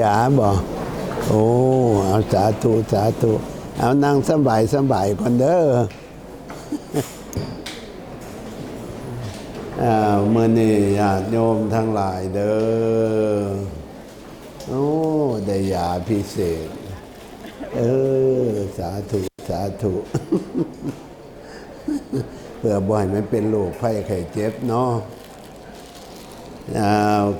ยาบอกโอ้ เอาสาธุสาธุเอานั่งสบายสบายก่อนเด้ออ่าเมื่อนี้ญาติโยมทั้งหลายเด้อ โอ้ได้ยาพิเศษ เออ สาธุสาธุ เพื่อบ่อยมันเป็นโรคไข้ไข้เจ็บเนาะ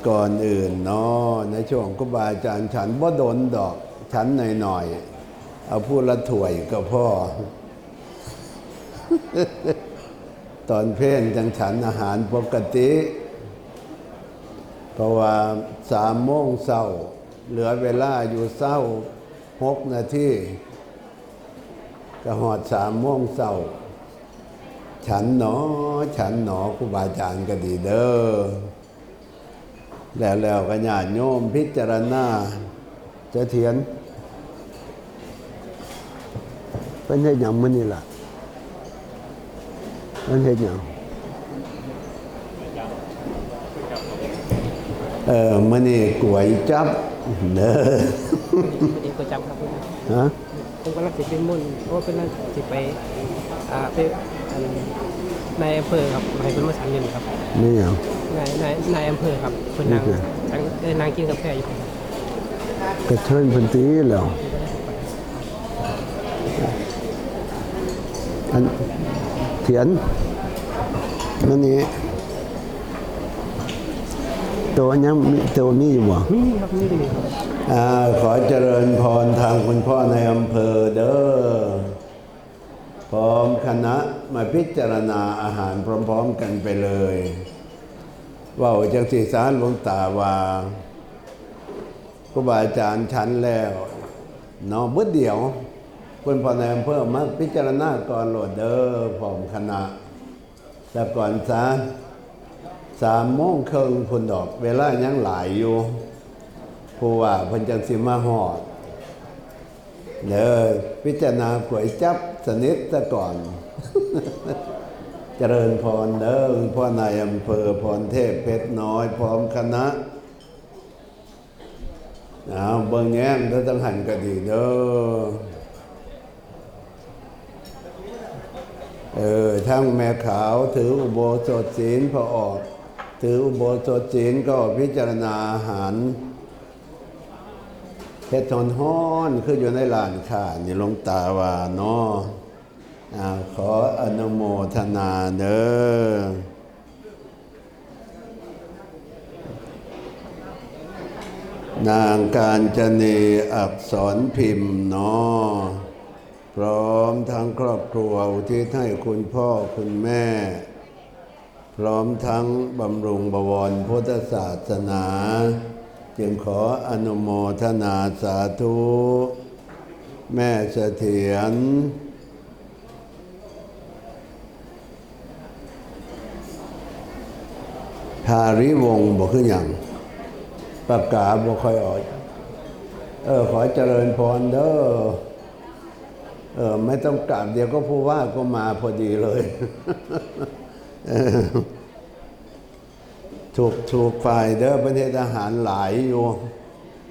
ก่อนอื่นเนาะในช่วงครูบาอาจารย์ฉันบ่โดนดอกฉันหน่อยๆ เอาพูดละถ่วยก็พ่อ ตอนเพลนจังฉันอาหารปกติ เพราะว่าสามโมงเศร้า เหลือเวลาอยู่เศร้าหกนาทีก็หอดสามโมงเศร้า ฉันหนอ ฉันหนอครูบาอาจารย์ก็ดีเด้อ แล้วแล้วก็ญาติโยมพิจารณาจะเทียน เป็นเฮ็ดหยังมื้อนี้ล่ะเป็นเฮ็ดหยังเออมื้อนี้กวยจับเด้อเอกประจำครับผมฮะผมกำลังจะเป็นมุ่นเพราะว่าเป็นนั่นจะไปอ่าไปอันนายอำเภอครับให้เป็นมาสั่งเงินครับนี่หยัง นายนายนายอำเภอครับเพิ่นนางนี่คือทั้งได้นางกินกาแฟอยู่ครับกระเทินเพิ่นตีแล้วอันเทียนมื้อนี้ตัวยังมีตัวนี้อยู่บ่นี่ครับนี่ดีครับอ่าขอเจริญพรทางคุณพ่อในอำเภอเด้อพร้อมคณะมาพิจารณาอาหารพร้อมๆกันไปเลยเว่าจากสีสารหลวงตาว่าครูบาอาจารย์ชั้นแล้วเนาะเบื่อเดียวคุณพ่อในอำเภอมาพิจารณาก่อนโหลดเด้อพร้อมคณะแต่ก่อนซะสามโมงครึ่งคุณดอก เวลายังหลายอยู่ผู้ว่าพิ่นจังสิมาฮอดเด้อพิจารณาก๋วยจับสนิทซะก่อน เจริญพรเด้อพ่อนายอำเภอพรเทพเพชรน้อย พร้อมคณะเอาเบิ่งแง้มแล้วต้องหันก็ดีเด้อเออทั้งแม่ขาวถืออุโบสถศีลพอออก ถืออุโบสถศีลก็พิจารณาอาหารเฮ็ดทอนฮ้อนคืออยู่ในลานค้านี่หลวงตาว่าเนาะ อาขออนุโมทนาเด้อนางการจนีอักษรพิมพ์นาะพร้อมทั้งครอบครัวทิศให้คุณพ่อคุณแม่ พร้อมทั้งบำรุงบวรพุทธศาสนา จึงขออนุโมทนาสาธุ แม่เสถียร ภาริวงศ์บอกขึ้นอย่างประกาศบอกค่อยออกเออขอเจริญพรเด้อเออไม่ต้องกราบเดี๋ยวก็ผู้ว่าก็มาพอดีเลยถูกถูกฝ่ายเด้อประเทศทหารหลายอยู่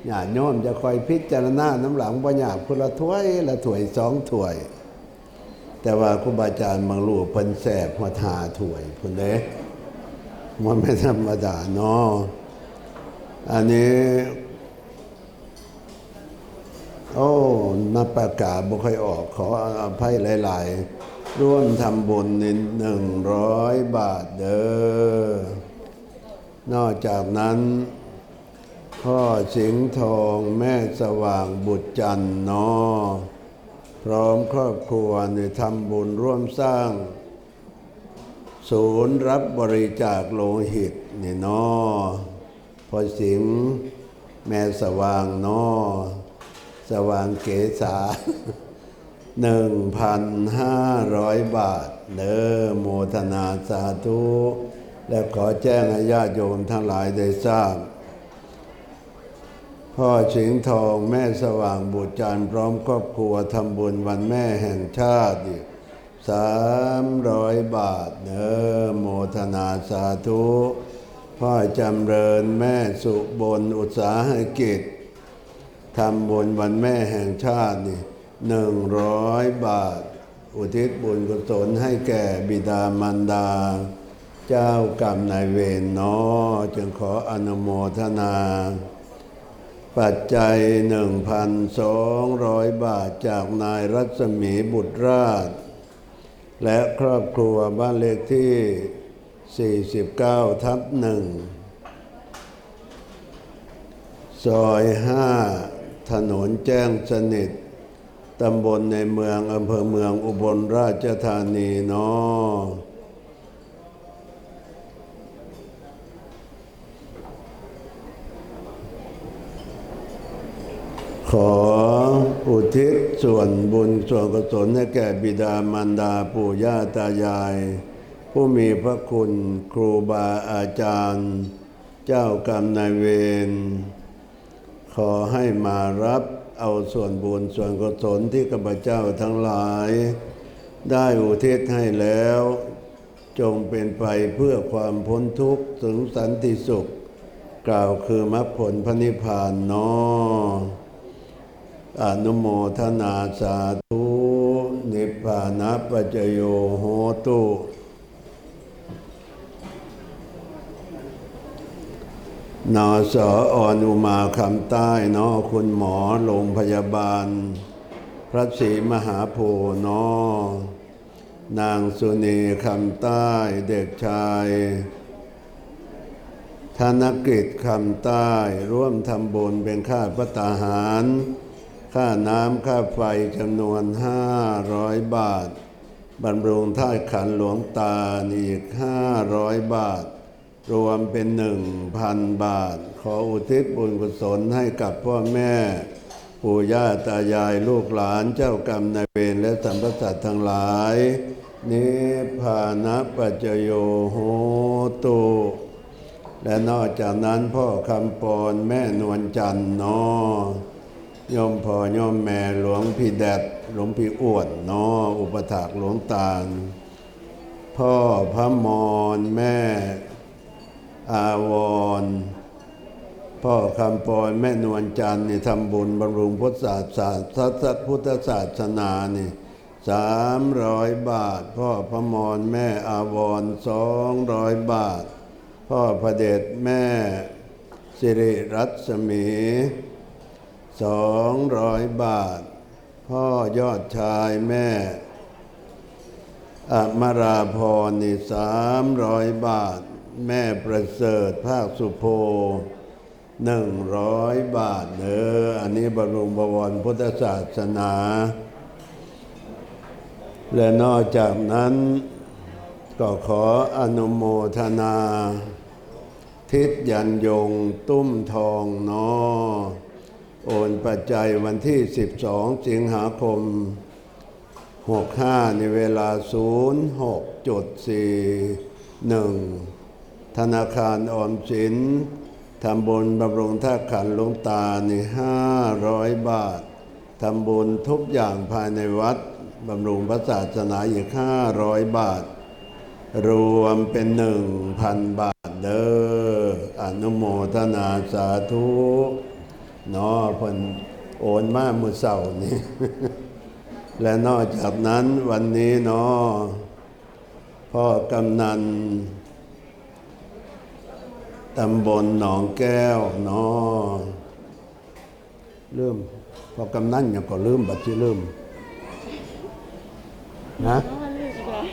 ญาติโยมจะคอยพิจารณาน้ำหลังปัญญาคนละถ้วยละถ้วยสองถ้วย แต่ว่าครูบาอาจารย์บางรูปเพิ่นแสบหัวทาถ้วยพุ่นเด้ มันไม่ธรรมดาเนาะอันนี้ โอ้นับประกาศบ่ค่อยออก ขออภัยหลาย ๆ ร่วมทำบุญในหนึ่งร้อยบาทเด้อนอกจากนั้น พ่อสิงห์ทองแม่สว่างบุตรจันทร์นอพร้อมครอบครัวในทำบุญร่วมสร้าง ศูนย์รับบริจาคโลหิตนี่เนอพ่อสิงแม่สว่างนอสว่างเกษาหนึ่งพันห้าร้อยบาทเด้อโมทนาสาธุ และขอแจ้งให้ญาติโยมทั้งหลายได้ทราบ พ่อชิงทองแม่สว่างบุตรจันทร์พร้อมครอบครัวทำบุญวันแม่แห่งชาติ สามร้อยบาทเด้อโมทนาสาธุ พ่อจำเริญแม่สุบนอุตสาหกิจทำบุญวันแม่แห่งชาตินี่หนึ่งร้อยบาท อุทิศบุญกุศลให้แก่บิดามารดา เจ้ากรรมนายเวรเนอจึงขออนุโมทนา ปัจจัย1,200บาทจากนายรัศมีบุตรราช และครอบครัวบ้านเลขที่ 49 ทับหนึ่งซอย5ถนนแจ้งสนิท ตำบลในเมืองอำเภอเมืองอุบลราชธานีเนาะขอ อุทิศส่วนบุญส่วนกุศลให้แก่บิดามารดาปู่ย่าตายาย ผู้มีพระคุณครูบาอาจารย์ เจ้ากรรมนายเวรขอให้มารับเอาส่วนบุญส่วนกุศลที่ข้าพเจ้าทั้งหลาย ได้อุทิศให้แล้ว จงเป็นไปเพื่อความพ้นทุกข์ถึงสันติสุข กล่าวคือมรรคผลพระนิพพานเนอ อนุโมทนาสาธุนิพพานะปัจโยโหตุนอสอออนุมาคำใต้เนอคุณหมอโรงพยาบาล พระศรีมหาโพนอนางสุนีคำใต้เด็กชายธนกิจคำใต้ร่วมทำบุญเป็นค่าพระตาหาร ค่าน้ำค่าไฟจำนวนห้าร้อยบาท บำรุงท่าขันหลวงตาอีกห้าร้อยบาท รวมเป็นหนึ่งพันบาท ขออุทิศบุญกุศลให้กับพ่อแม่ ปู่ย่าตายายลูกหลานเจ้ากรรมนายเวรและสัมปสัตว์ทั้งหลาย นิพพานะปัจโยโหตุและนอกจากนั้นพ่อคำปอนแม่นวลจันทร์นอ ยมพ่อยมแม่หลวงพี่แดดหลวงพี่อ้วนนออุปถากหลวงตาล พ่อพระมอนแม่ อาวร พ่อคำปอนแม่นวลจันทร์นี่ทำบุญบำรุงพุทธศาสนาพุทธศาสนานี่สามร้อยบาท พ่อพระมอนแม่อาวรสองร้อยบาท พ่อพระเดชแม่ สิริรัศมี สองร้อยบาท พ่อยอดชายแม่ อมราพรนี่สามร้อยบาท แม่ประเสริฐภาคสุโพหนึ่งร้อยบาทเนออันนี้บรมบวรพุทธศาสนา และนอกจากนั้น ก็ขออนุโมทนา ทิศยันยงตุ้มทองนอ โอนปัจจัยวันที่ 12 สิงหาคม 65 ในเวลา 06.41 ธนาคารออมสินทำบุญบำรุงท่าขันหลวงตาใน500 บาท ทำบุญทุกอย่างภายในวัดบำรุงพระศาสนาอีก 500 บาท รวมเป็นหนึ่งพันบาทเด้ออนุโมทนาสาธุ นาะเพิ่นโอนมามือเสาร์นี่และนอกจากนั้นวันนี้เนาะพ่อกำนันตำบลหนองแก้วเนาะลืมพอกำนันยังก็ลืมบัดที่ลืมนะอ๋อลูกอีกแล้ว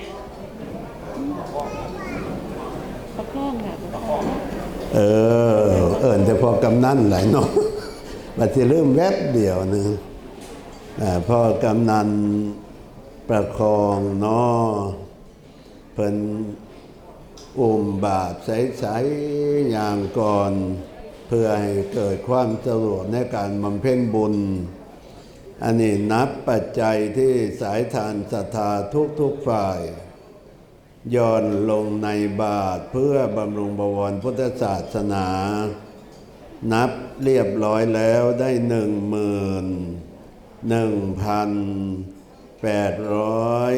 ประคองค่ะประคองเออ เอินแต่พอกำนันหลายเนาะ บัดที่ลืมแวบเดียวหนึงอ่าพ่อกำนันประคองนาะเพิ่นอุ้มบาทใสๆอย่างก่อน เพื่อให้เกิดความสะดวกในการบำเพ็ญบุญ อันนี้นับปัจจัยที่สายทานศรัทธาทุกๆฝ่ายย่อนลงในบาทเพื่อบำรุงบวรพุทธศาสนา นับเรียบร้อยแล้วได้หนึ่งหมื่นหนึ่งพันแปดร้อย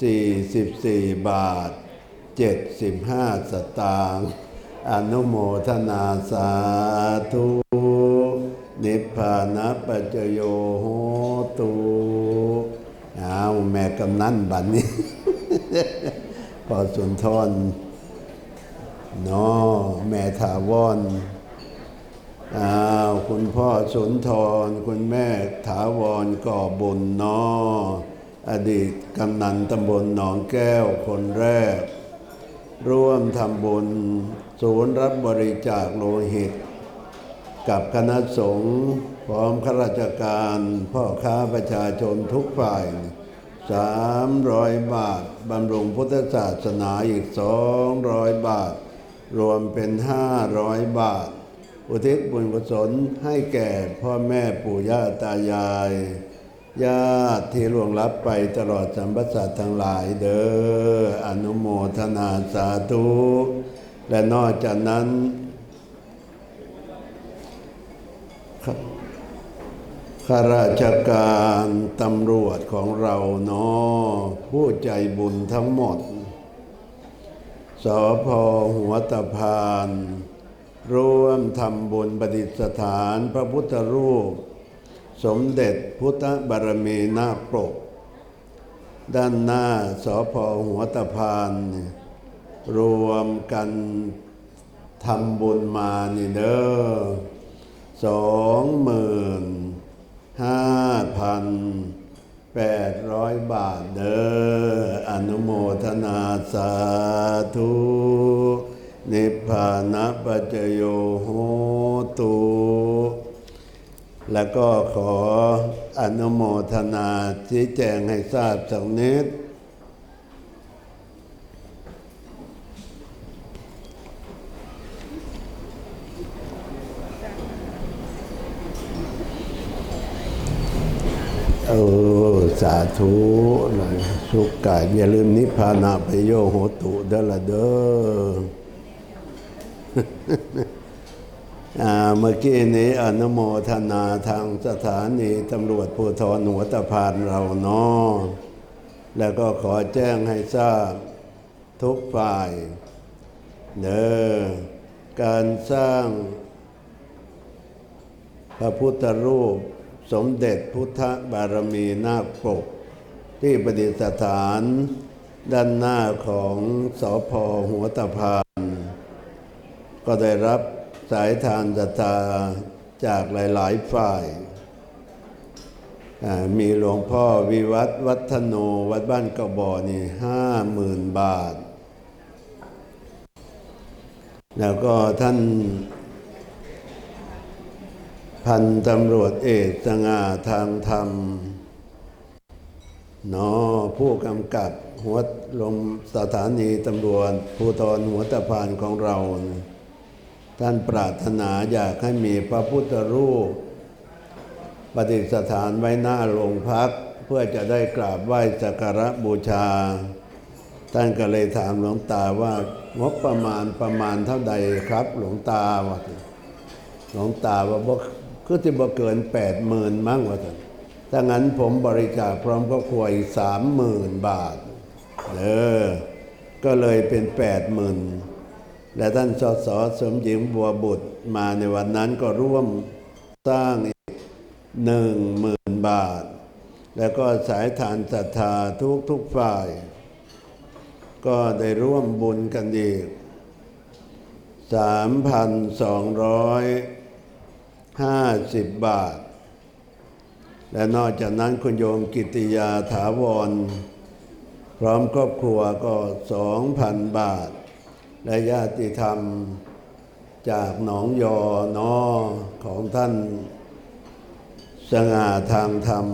สี่สิบสี่บาทเจ็ดสิบห้าสตางค์อนุโมทนาสาธุ นิพพานะปัจจโยโหตุอ้าแม่กำนันบัดนี้ พอสุนทรนาะแม่ถาวร อ้าวคุณพ่อสุนทร คุณแม่ถาวรก่อบุญนาะอดีตกำนันตำบลหนองแก้วคนแรก ร่วมทำบุญ ศูนย์รับบริจาคโลหิต กับคณะสงฆ์พร้อมข้าราชการ พ่อค้าประชาชนทุกฝ่ายสามร้อยบาท บำรุงพุทธศาสนาอีกสองร้อยบาท รวมเป็นห้าร้อยบาท อุทิศบุญกุศลให้แก่พ่อแม่ปู่ย่าตายาย ญาติที่ล่วงลับไปตลอดสัมปสัตว์ทั้งหลายเด้ออนุโมทนาสาธุและนอกจากนั้นข้าราชการตำรวจของเราเนาะผู้ใจบุญทั้งหมดสพหัวตะพาน ร่วมทำบุญประดิษฐานพระพุทธรูป สมเด็จพุทธบารมีนาปก ด้านหน้าสพหัวตะพานรวมกันทำบุญมานี่เด้อสองหมื่นห้าพันแปดร้อยบาทเด้ออนุโมทนาสาธุ นิพพานะปัจโยโหตุแล้วก็ขออนุโมทนาชี้แจงให้ทราบสักนิดเออสาธุเลยสุขกายอย่าลืมนิพพานาไปโยโหตุเด้อละเด้อ เมื่อกี้นี้อนุโมทนาทางสถานีตำรวจภูธรหัวตะพานเราเนาะแล้วก็ขอแจ้งให้ทราบทุกฝ่ายเด้อการสร้างพระพุทธรูปสมเด็จพุทธบารมีนาคปก ที่ประดิษฐานด้านหน้าของสอพอหัวตะพาน ก็ได้รับสายทานศรัทธาจากหลาย ๆ ฝ่ายอ่ามีหลวงพ่อวิวัฒน์วัฒโนวัดบ้านกระบอนี่ห้าหมื่นบาท แล้วก็ท่าน พันตำรวจเอกสง่าทางธรรมนอผู้กำกับหัวลงสถานีตำรวจภูธรหัวตะพานของเรา ท่านปรารถนาอยากให้มีพระพุทธรูปประดิษฐานไว้หน้าโรงพัก เพื่อจะได้กราบไหว้สักการะบูชา ท่านก็เลยถามหลวงตาว่างบประมาณประมาณเท่าใดครับ หลวงตาว่าหลวงตาว่าบ่คือที่บ่เกินแปดหมื่นมั้งว่าท่านถ้างั้นผมบริจาคพร้อมครอบครัวอีกสามหมื่นบาทเออก็เลยเป็นแปดหมื่น และท่านสสสมหญิงบัวบุตรมาในวันนั้นก็ร่วมสร้างอีกหนึ่งหมื่นบาท แล้วก็สายฐานศรัทธาทุกทุกฝ่าย ก็ได้ร่วมบุญกันอีกสามพันสองร้อยห้าสิบบาท และนอกจากนั้นคุณโยมกิติยาถาวร พร้อมครอบครัวก็สองพันบาท และญาติธรรมจากหนองยอนอของท่านสง่าทางธรรม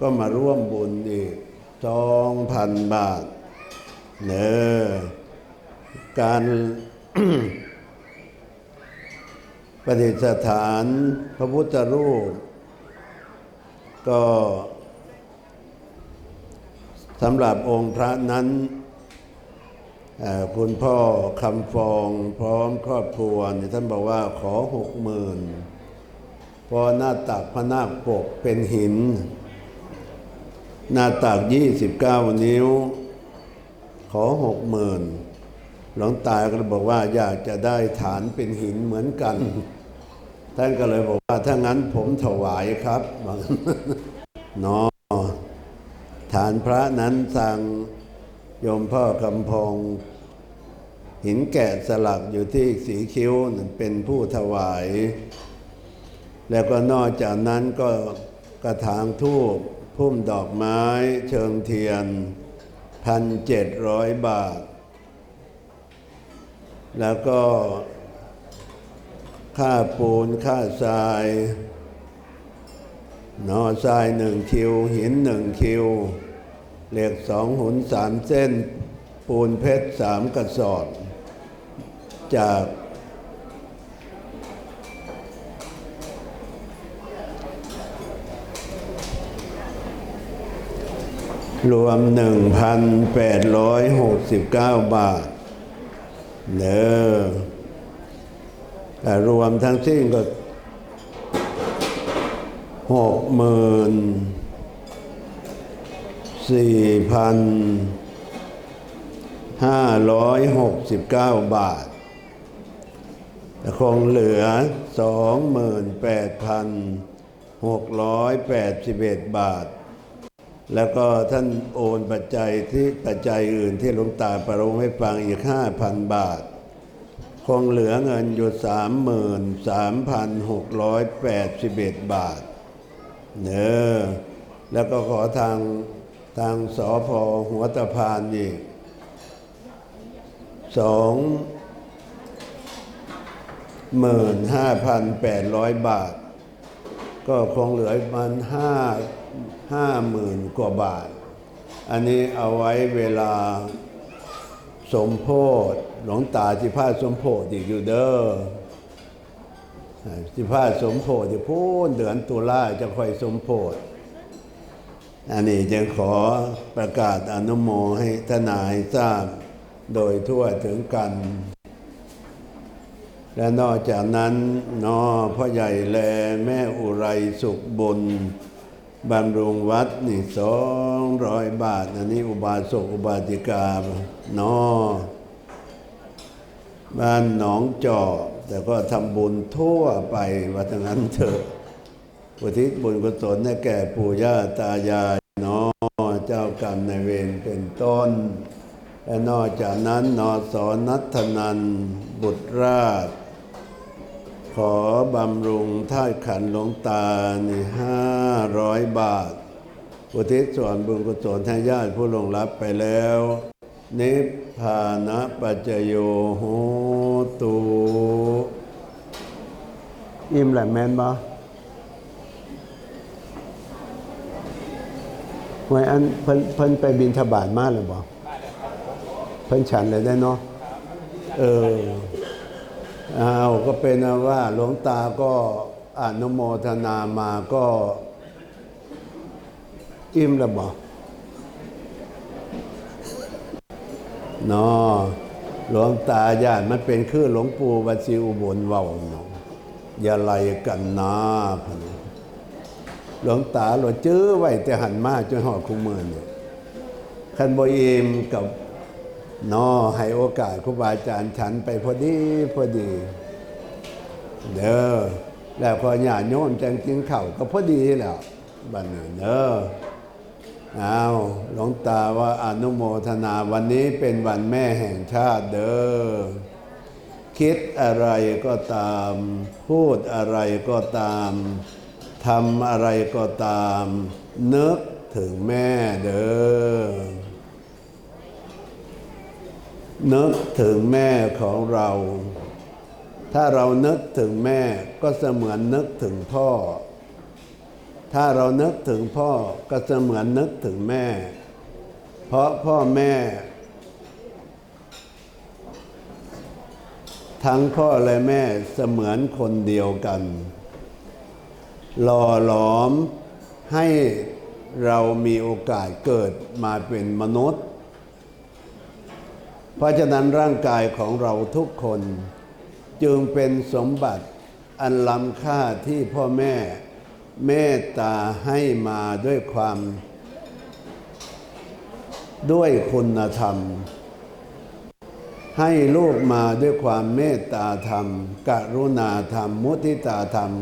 ก็มาร่วมบุญอีกสองพันบาทเนอการประดิษฐานพระพุทธรูป ก็สำหรับองค์พระนั้น คุณพ่อคำฟองพร้อมครอบครัวเนี่ยท่านบอกว่าขอหกหมื่นพอหน้าตักพระนาคปกเป็นหิน หน้าตักยี่สิบเก้านิ้ว ขอหกหมื่นหลวงตาก็เลยบอกว่าอยากจะได้ฐานเป็นหินเหมือนกัน ท่านก็เลยบอกว่าถ้างั้นผมถวายครับบอกเนอฐานพระนั้นสั่งโยมพ่อกำพอง หินแกะสลักอยู่ที่สีคิ้วเป็นผู้ถวาย แล้วก็นอกจากนั้นก็กระถางทูบพุ่มดอกไม้เชิงเทียนพันเจ็ดร้อยบาท แล้วก็ค่าปูนค่าทรายนอทรายหนึ่งคิว หินหนึ่งคิว เหล็กสองหุนสามเส้น ปูนเพชรสามกระสอบ จากรวม 1,869 บาทเนอแต่รวมทั้งสิ้นก็หกหมื่นสี่พันห้าร้อยหกสิบเก้าบาท คงเหลือสองหมื่นแปดพันหกร้อยแปดสิบเอ็ดบาท แล้วก็ท่านโอนปัจจัยที่ปัจจัยอื่นที่หลวงตาประโลมให้ฟังอีกห้าพันบาท คงเหลือเงินอยู่สามหมื่นสามพันหกร้อยแปดสิบเอ็ดบาทเนอแล้วก็ขอทางทางสอพอหัวตะพานอีกสอง หมื่นห้าพันแปดร้อยบาท ก็คงเหลือประมันห้าห้าหมื่นกว่าบาท อันนี้เอาไว้เวลาสมโพธหลวงตาที่พาสมโพธอีกอยู่เด้อที่พาสมโพธิพูนเดือนตุลาจะค่อยสมโพธอันนี้จึงขอประกาศอนุโมให้ทนายทราบโดยทั่วถึงกัน และนอกจากนั้นนอพ่อใหญ่แลแม่อุไรสุขบุญบำรุงวัดนี่สองร้อยบาท อันนี้อุบาสกอุบาสิกานอบ้านหนองจอกแต่ก็ทำบุญทั่วไปว่าทั้งนั้นเถอะอุทิศบุญกุศลให้แก่ปู่ย่าตายายนอเจ้ากรรมในายเวรเป็นต้นและนอกจากนั้นนอสอนัทนันบุตรราช อบำรุงท่าตุขันหลวงตานี่ห้าร้อยบาท อุทิศส่วนบุญกุศลให้ญาติผู้ลงรับไปแล้ว นิพพานะปัจจโยโหตุอิ่มแหละแมนบ่ไว้อันเพิ่นเพิ่นไปบินทบาทมาหรือบ่เพิ่นฉันเลยได้เนาะเออ อ้าวก็เป็นนะว่าหลวงตาก็อนุโมทนามาก็อิ่มแล้วบอกเนาะหลวงตาญาติมันเป็นคือหลวงปู่วัดศรีอุบลเว้าเนาะอย่าไล่กันนะพะนหลวงตาหลวงจื้อไว้แต่หันมาจนหอดคุ้มือเนี่ยคันบ่อิ่มกับ นอให้โอกาสครูบาอาจารย์ฉันไปพอดีพอดี เด้อแล้วพอญาติโยมจังกินข้าก็พอดีแล้วบัดนี้เด้อเอาหลวงตาว่าอนุโมทนาวันนี้เป็นวันแม่แห่งชาติเด้อคิดอะไรก็ตาม พูดอะไรก็ตามทำอะไรก็ตาม นึกถึงแม่เด้อ นึกถึงแม่ของเรา ถ้าเรานึกถึงแม่ก็เสมือนนึกถึงพ่อ ถ้าเรานึกถึงพ่อก็เสมือนนึกถึงแม่ เพราะพ่อแม่ ทั้งพ่อและแม่เสมือนคนเดียวกัน หล่อหลอมให้เรามีโอกาสเกิดมาเป็นมนุษย์ เพราะฉะนั้นร่างกายของเราทุกคน จึงเป็นสมบัติอันล้ำค่าที่พ่อแม่เมตตาให้มาด้วยความ ด้วยคุณธรรม ให้ลูกมาด้วยความเมตตาธรรม กรุณาธรรม มุทิตาธรรม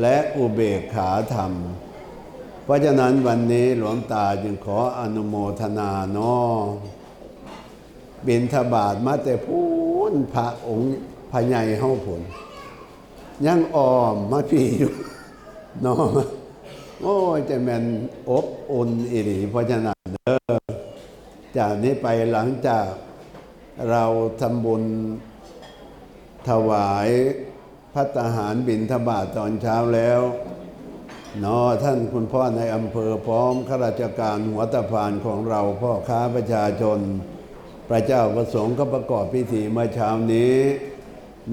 และอุเบกขาธรรม เพราะฉะนั้นวันนี้หลวงตาจึงขออนุโมทนาเนาะ บินทบาทมาแต่พูนพระองค์พระใหญ่เฮาผลยังออมมาพี่อยู่นาะโอ้ยจะแมนอบอุ่นอีหลีเพราะฉะนั้นเด้อจากนี้ไปหลังจากเราทำบุญถวายพัตหารบิณฑบาตตอนเช้าแล้วเนาะท่านคุณพ่อในอำเภอพร้อมข้าราชการหัวตะพานของเราพ่อค้าประชาชน พระเจ้าประสงค์ก็ประกอบพิธีเมื่อเช้านี้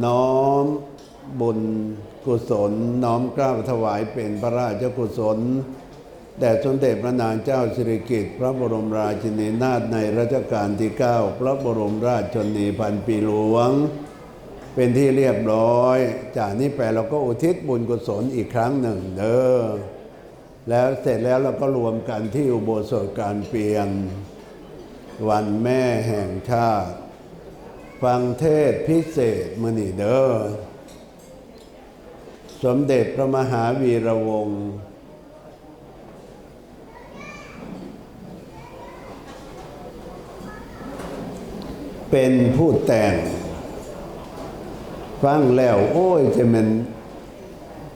น้อมบุญกุศล น้อมกล้าถวายเป็นพระราชกุศลแด่สมเด็จพระนางเจ้าสิริกิติ์พระบรมราชินีนาถในรัชกาลที่ 9 พระบรมราชชนีพันปีหลวง เป็นที่เรียบร้อย จากนี้ไปเราก็อุทิศบุญกุศลอีกครั้งหนึ่งเด้อแล้วเสร็จแล้วเราก็รวมกันที่อุโบสถการเปลี่ยน วันแม่แห่งชาติ ฟังเทศพิเศษมอนีเดอร์สมเด็จพระมหาวีระวงศ์เป็นผู้แต่ง ฟังแล้วโอ้ยจะมัน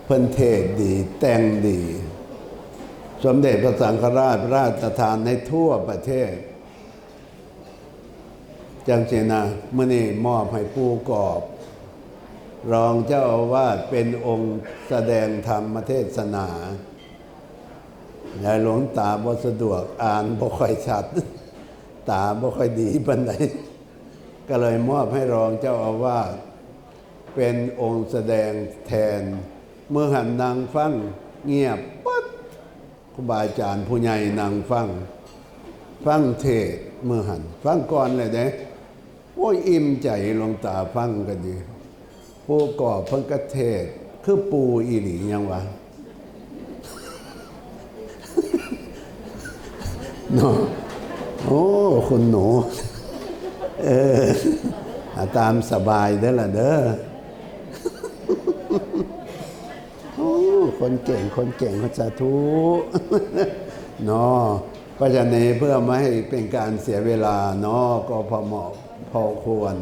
เพิ่นเทศดี แต่งดี สมเด็จพระสังฆราชราชทานในทั่วประเทศ จังเจนะมื่อนี้มอบให้ผู้กอบ รองเจ้าอาวาสเป็นองค์แสดงธรรมเทศนาในหลวงตาบ่สะดวกอ่านบ่ค่อยชัด ตาบ่ค่อยดีปานใดก็เลยมอบให้รองเจ้าอาวาสเป็นองค์แสดงแทน เมื่อหันนางฟังเงียบปั๊บครูบาอาจารย์ผู้ใหญ่นางฟังฟังเทศเมื่อหันฟังก่อนเลยเด้ โอ้ยอิ่มใจหลวงตาฟังก็ดีผู้ก่อเพิ่งกระเทศ คือปูอีหลียังวะเนาะโอ้คุณหนู เออเอาตามสบายเด้ละเด้อโอ้คนเก่งคนเก่งคนสาธุเนาะเพระฉะนั้นเพื่อไม่ให้เป็นการเสียเวลาเนาะก็พอเหมาะ พอควร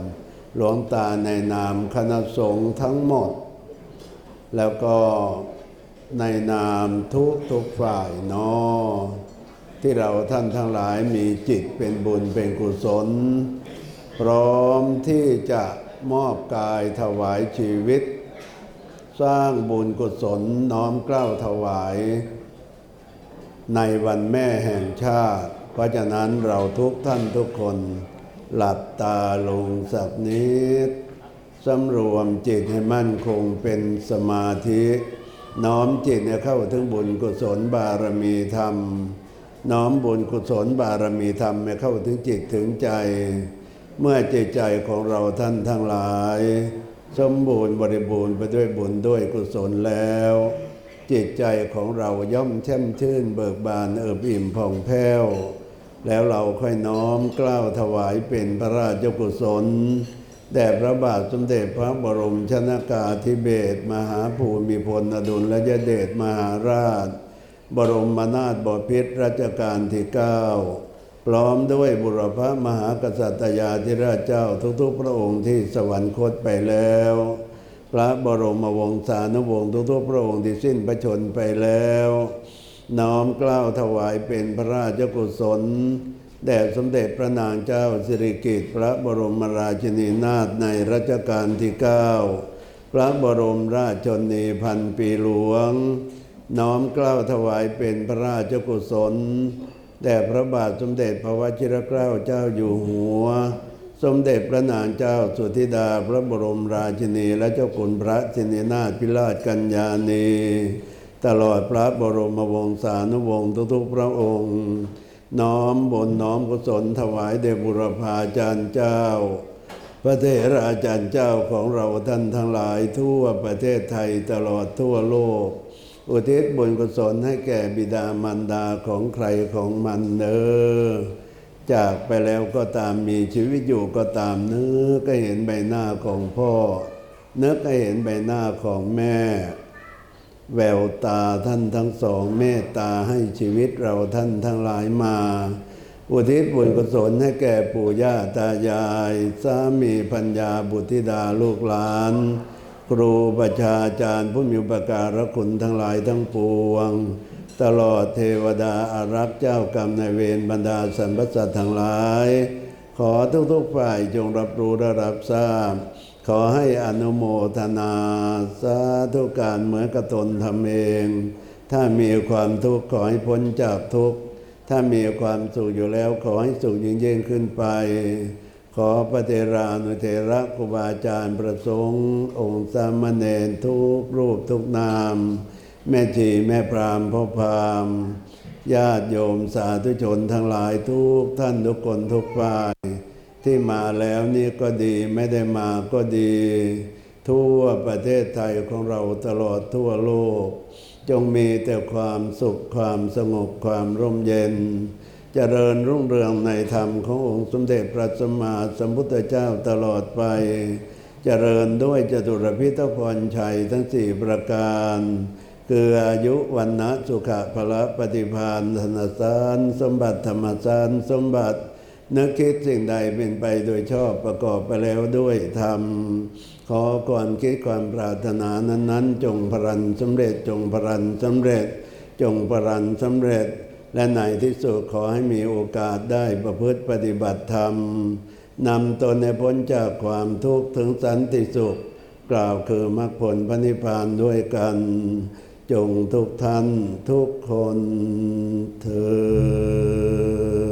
หลวงตาในนามคณะสงฆ์ทั้งหมด แล้วก็ในนามทุกทุกฝ่ายนาะที่เราท่านทั้งหลายมีจิตเป็นบุญเป็นกุศล พร้อมที่จะมอบกายถวายชีวิต สร้างบุญกุศลน้อมเกล้าถวาย ในวันแม่แห่งชาติ เพราะฉะนั้นเราทุกท่านทุกคน หลับตาลงสักนิดสำรวมจิตให้มั่นคงเป็นสมาธิ น้อมจิตเข้าถึงบุญกุศลบารมีธรรม น้อมบุญกุศลบารมีธรรมเข้าถึงจิตถึงใจ เมื่อจิตใจของเราท่านทั้งหลาย สมบูรณ์บริบูรณ์ไปด้วยบุญด้วยกุศลแล้ว จิตใจของเราย่อมแช่มชื่นเบิกบานเอิบอิ่มผ่องแผ้ว แล้วเราค่อยน้อมกล้าวถวายเป็นพระราชกุศลแด่พระบาทสมเด็จพระบรมชนากาธิเบศรมหาภูมิพลอดุลยเดชมหาราช บรมนาถบพิตรรัชกาลที่เก้าพร้อมด้วยบุรพมหากษัตยาธิราชเจ้าทุกๆ พระองค์ที่สวรรคตไปแล้ว พระบรมวงศานุวงศ์ทุกๆ พระองค์ที่สิ้นพระชนไปแล้ว น้อมกล้าวถวายเป็นพระราชกุศล แด่สมเด็จพระนางเจ้าสิริกิติ์พระบรมราชินีนาถในรัชกาลที่ 9 พระบรมราชชนีพันปีหลวง น้อมกล้าวถวายเป็นพระราชกุศล แด่พระบาทสมเด็จพระวชิรเกล้าเจ้าอยู่หัว สมเด็จพระนางเจ้าสุธิดาพระบรมราชินีและเจ้าคุณพระชินีนาถพิราชกัญญาณี ตลอดพระบรมวงศานุวงศ์ทุกๆพระองค์ น้อมบนน้อมกุศลถวายแด่บุรพาจารย์เจ้า พระเทราจารย์เจ้าของเราท่านทั้งหลายทั่วประเทศไทยตลอดทั่วโลก อุทิศบุญกุศลให้แก่บิดามารดาของใครของมันเนอจากไปแล้วก็ตามมีชีวิตอยู่ก็ตามเนื้อก็เห็นใบหน้าของพ่อเนื้อก็เห็นใบหน้าของแม่ แววตาท่านทั้งสองเมตตาให้ชีวิตเราท่านทั้งหลายมา อุทิศบุญกุศลให้แก่ปู่ย่าตายายสามีพัญญาบุตรธิดาลูกหลาน ครูประชาจารย์ผู้มีอุปการะคุณทั้งหลายทั้งปวง ตลอดเทวดาอารักษ์เจ้ากรรมนายเวรบรรดาสรรพสัตว์ทั้งหลาย ขอทุกๆฝ่ายจงรับรู้และรับทราบ ขอให้อนุโมทนาสาธุการเหมือนกับตนทำเอง ถ้ามีความทุกข์ขอให้พ้นจากทุกข์ ถ้ามีความสุขอยู่แล้วขอให้สุขยิ่งยิ่งขึ้นไป ขอพระเทรานุเทระครูบาอาจารย์ประสงค์ องค์สามเณรทุกรูปทุกนาม แม่ชีแม่พรามพ่อพรามญาติโยมสาธุชนทั้งหลายทุกท่านทุกคนทุกฝ่าย ที่มาแล้วนี่ก็ดีไม่ได้มาก็ดี ทั่วประเทศไทยของเราตลอดทั่วโลก จงมีแต่ความสุขความสงบความร่มเย็นจเจริญรุ่งเรืองในธรรมขององค์สมเด็จพระสัมมาสัมพุทธเจ้าตลอดไปจเจริญด้วยจตุรพิทพรชัยทั้งสี่ประการ คืออายุวันนะสุขะพละปฏิพานธนสาร สมบัติธรรมสารสมบัติ นึกคิดสิ่งใดเป็นไปโดยชอบประกอบไปแล้วด้วยธรรมขอก่อนคิดความปรารถนานั้นๆ จงพรันสำเร็จจงพรันสำเร็จ จงพรันสำเร็จ และในที่สุดขอให้มีโอกาสได้ประพฤติปฏิบัติธรรมนำตนในพ้นจากความทุกข์ถึงสันติสุข กล่าวคือมรรคผลพระนิพพานด้วยกัน จงทุกท่านทุกคนเธอ